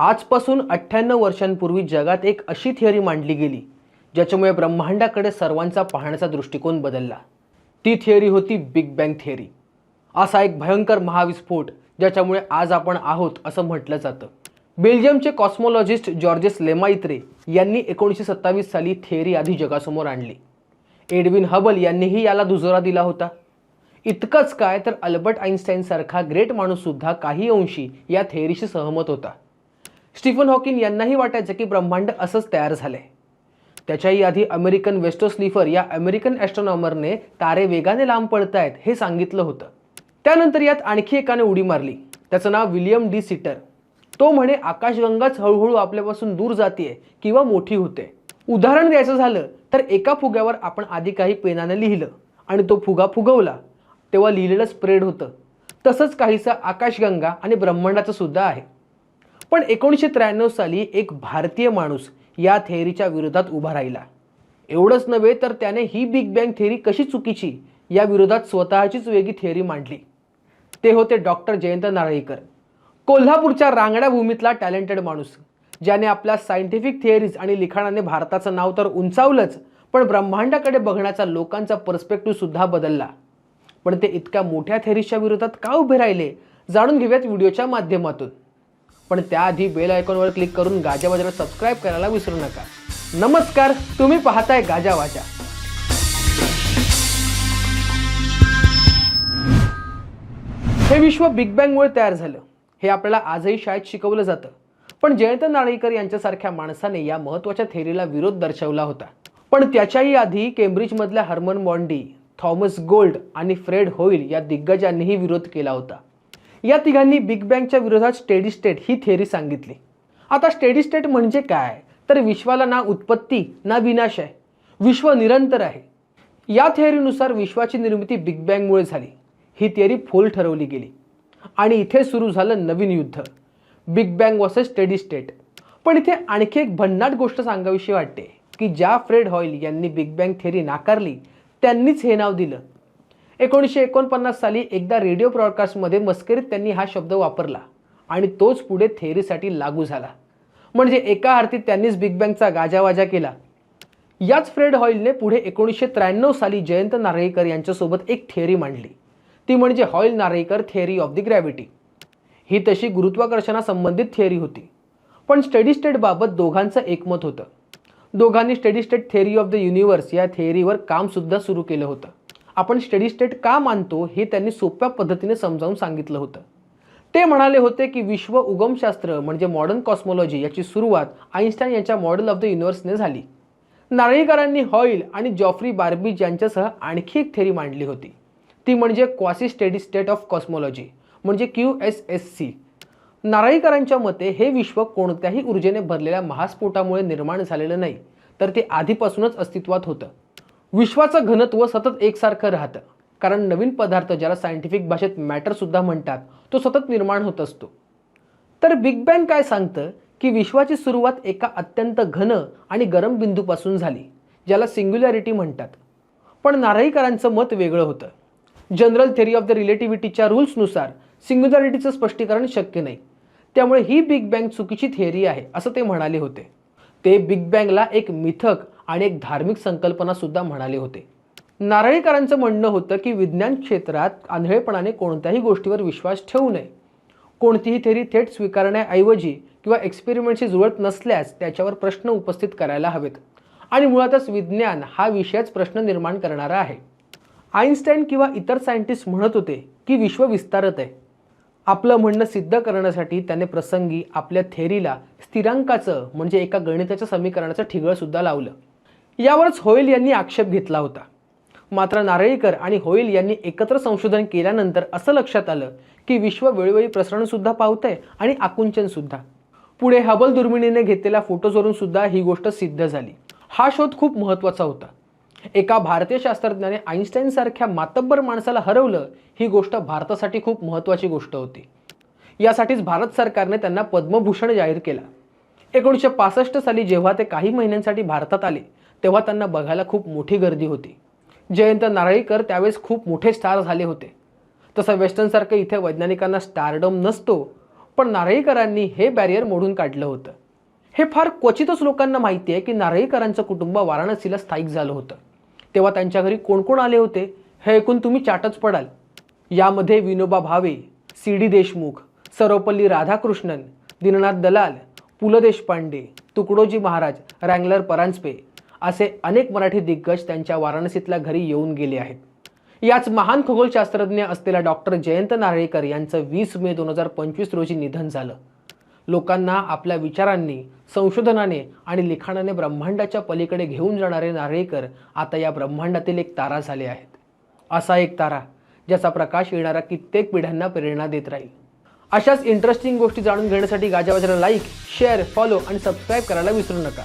आजपासून अठ्ठ्याण्णव वर्षांपूर्वी जगात एक अशी थिअरी मांडली गेली ज्याच्यामुळे ब्रह्मांडाकडे सर्वांचा पाहण्याचा दृष्टिकोन बदलला. ती थिअरी होती बिग बँग थिअरी असा एक भयंकर महाविस्फोट ज्याच्यामुळे आज आपण आहोत असं म्हटलं जातं. बेल्जियमचे कॉस्मॉलॉजिस्ट जॉर्जेस लेमाइत्रे यांनी एकोणीसशे सत्तावीस साली थिअरी आधी जगासमोर आणली. एडविन हबल यांनीही याला दुजोरा दिला होता. इतकंच काय तर अल्बर्ट आईन्स्टाईनसारखा ग्रेट माणूससुद्धा काही अंशी या थेअरीशी सहमत होता. स्टीफन हॉकिन यांनाही वाटायचं की ब्रह्मांड असंच तयार झालंय. त्याच्याही आधी अमेरिकन वेस्टोस्लिफर या अमेरिकन ॲस्ट्रॉनॉमरने तारे वेगाने लांब पडतायत हे सांगितलं होतं. त्यानंतर यात आणखी एकाने उडी मारली. त्याचं नाव विलियम डी सिटर. तो म्हणे आकाशगंगाच हळूहळू आपल्यापासून दूर जाते किंवा मोठी होते. उदाहरण द्यायचं झालं तर एका फुग्यावर आपण आधी काही पेनानं लिहिलं आणि तो फुगा फुगवला. तेव्हा लिहिलेलं स्प्रेड होतं. तसंच काहीसं आकाशगंगा आणि ब्रह्मांडाचं सुद्धा आहे. पण एकोणीसशे त्र्याण्णव साली एक भारतीय माणूस या थेअरीच्या विरोधात उभा राहिला. एवढंच नव्हे तर त्याने ही बिग बँग थेअरी कशी चुकीची या विरोधात स्वतःचीच वेगळी थेअरी मांडली. ते होते डॉक्टर जयंत नारळीकर. कोल्हापूरच्या रांगड्या भूमीतला टॅलेंटेड माणूस ज्याने आपल्या सायंटिफिक थिअरीज आणि लिखाणाने भारताचं नाव तर उंचावलंच पण ब्रह्मांडाकडे बघण्याचा लोकांचा पर्स्पेक्टिव्ह सुद्धा बदलला. पण ते इतक्या मोठ्या थेअरीजच्या विरोधात का उभे राहिले? जाणून घेऊयात व्हिडिओच्या माध्यमातून. पण त्याआधी बेल आयकॉनवर क्लिक करून गाजावाजाला सबस्क्राईब करायला विसरू नका. नमस्कार तुम्ही पाहताय गाजावाजा हे विश्व बिग बँगमुळे तयार झालं. हे आपल्याला आजही शाळेत शिकवलं जातं. पण जयंत नारळीकर यांच्यासारख्या माणसाने या महत्त्वाच्या थेरीला विरोध दर्शवला होता. पण त्याच्याही आधी केम्ब्रिजमधल्या हर्मन मॉन्डी थॉमस गोल्ड आणि फ्रेड होईल या दिग्गजांनीही विरोध केला होता. या तिघांनी बिग बँगच्या विरोधात स्टेडी स्टेट ही थेअरी सांगितली. आता स्टेडी स्टेट म्हणजे काय? तर विश्वाला ना उत्पत्ती ना विनाश आहे. विश्व निरंतर आहे. या थेअरीनुसार विश्वाची निर्मिती बिग बँगमुळे झाली. ही थिअरी फोल ठरवली गेली. आणि इथे सुरू झालं नवीन युद्ध. Big bang versus steady state. पण इथे आणखी एक भन्नाट गोष्ट सांगावीशी वाटते की ज्या फ्रेड हॉईल यांनी बिग बँग थेअरी नाकारली त्यांनीच हे नाव दिलं. एकोणीसशे एकोणपन्नास साली एकदा रेडिओ ब्रॉडकास्टमध्ये मस्करीत त्यांनी हा शब्द वापरला आणि तोच पुढे थेअरीसाठी लागू झाला. म्हणजे एका अर्थी त्यांनीच बिग बँगचा गाजावाजा केला. याच फ्रेड हॉईलने पुढे एकोणीसशे त्र्याण्णव साली जयंत नारळीकर यांच्यासोबत एक थिअरी मांडली. ती म्हणजे Hoyle Narlikar theory of the gravity. ही तशी गुरुत्वाकर्षणासंबंधित थिअरी होती. पण स्टडी स्टेटबाबत दोघांचं एकमत होतं. दोघांनी steady state theory of the universe या थिअरीवर कामसुद्धा सुरू केलं होतं. आपण स्टडी स्टेट का मानतो हे त्यांनी सोप्या पद्धतीने समजावून सांगितलं होतं. ते म्हणाले होते की विश्व उगमशास्त्र म्हणजे मॉडर्न कॉस्मॉलॉजी याची सुरुवात आईन्स्टाईन यांच्या मॉडेल ऑफ द युनिव्हर्सने झाली. नारळीकरांनी हॉईल आणि जॉफ्री बार्बीज यांच्यासह आणखी एक थेरी मांडली होती. ती म्हणजे quasi steady state of cosmology म्हणजे क्यू एस एस सी नारळीकरांच्या मते हे विश्व कोणत्याही ऊर्जेने भरलेल्या महास्फोटामुळे निर्माण झालेलं नाही तर ते आधीपासूनच अस्तित्वात होतं. विश्वाचं घनत्व सतत एकसारखं राहतं. कारण नवीन पदार्थ ज्याला सायंटिफिक भाषेत मॅटरसुद्धा म्हणतात तो सतत निर्माण होत असतो. तर बिग बँग काय सांगतं? की विश्वाची सुरुवात एका अत्यंत घन आणि गरम बिंदूपासून झाली ज्याला सिंग्युलॅरिटी म्हणतात. पण नारळीकरांचं मत वेगळं होतं. जनरल थेअरी ऑफ द रिलेटिव्हिटीच्या रूल्सनुसार सिंग्युलॅरिटीचं स्पष्टीकरण शक्य नाही. त्यामुळे ही बिग बँग चुकीची थिअरी आहे असं ते म्हणाले होते. ते बिग बँगला एक मिथक आणि एक धार्मिक संकल्पना सुद्धा म्हणाले होते. नारळीकरांचं म्हणणं होतं की विज्ञान क्षेत्रात आंधळेपणाने कोणत्याही गोष्टीवर विश्वास ठेवू नये. कोणतीही थेरी थेट स्वीकारण्याऐवजी किंवा एक्सपेरिमेंटशी जुळत नसल्यास त्याच्यावर प्रश्न उपस्थित करायला हवेत. आणि मुळातच विज्ञान हा विषयच प्रश्न निर्माण करणारा आहे. आईन्स्टाईन किंवा इतर सायंटिस्ट म्हणत होते की विश्व विस्तारत आहे. आपलं म्हणणं सिद्ध करण्यासाठी त्याने प्रसंगी आपल्या थेरीला स्थिरांकाचं म्हणजे एका गणिताच्या समीकरणाचं ठिगळसुद्धा लावलं. यावरच होईल यांनी आक्षेप घेतला होता. मात्र नारळीकर आणि होईल यांनी एकत्र संशोधन केल्यानंतर असं लक्षात आलं की विश्व वेळोवेळी प्रसरणसुद्धा पावतंय आणि आकुंचनसुद्धा पुढे हबल दुर्मिणीने घेतलेल्या फोटोजवरून सुद्धा ही गोष्ट सिद्ध झाली. हा शोध खूप महत्त्वाचा होता. एका भारतीय शास्त्रज्ञाने आईन्स्टाईनसारख्या मातब्बर माणसाला हरवलं ही गोष्ट भारतासाठी खूप महत्त्वाची गोष्ट होती. यासाठीच भारत सरकारने त्यांना पद्मभूषण जाहीर केला. एकोणीसशे पासष्ट साली जेव्हा ते काही महिन्यांसाठी भारतात आले तेव्हा त्यांना बघायला खूप मोठी गर्दी होती. जयंत नारळीकर त्यावेळेस खूप मोठे स्टार झाले होते. तसं वेस्टर्नसारखं इथे वैज्ञानिकांना स्टारडम नसतो पण नारळीकरांनी हे बॅरियर मोडून काढलं होतं. हे फार क्वचितच लोकांना माहिती आहे की नारळीकरांचं कुटुंब वाराणसीला स्थायिक झालं होतं. तेव्हा त्यांच्या घरी कोण कोण आले होते हे ऐकून तुम्ही चाटच पडाल. यामध्ये Vinoba Bhave C D Deshmukh Sarvepalli Radhakrishnan Dinanath Dalal Pu La Deshpande Tukdoji Maharaj wrangler Paranjpe असे अनेक मराठी दिग्गज त्यांच्या वाराणसीतल्या घरी येऊन गेले आहेत. याच महान खगोलशास्त्रज्ञ असलेल्या डॉक्टर जयंत नारळीकर यांचं वीस मे दोन हजार पंचवीस रोजी निधन झालं. लोकांना आपल्या विचारांनी संशोधनाने आणि लिखाणाने ब्रह्मांडाच्या पलीकडे घेऊन जाणारे नारळीकर आता या ब्रह्मांडातील एक तारा झाले आहेत. असा एक तारा ज्याचा प्रकाश येणाऱ्या कित्येक पिढ्यांना प्रेरणा देत राहील. अशाच इंटरेस्टिंग गोष्टी जाणून घेण्यासाठी गाजावाजाला लाईक शेअर फॉलो आणि सबस्क्राईब करायला विसरू नका.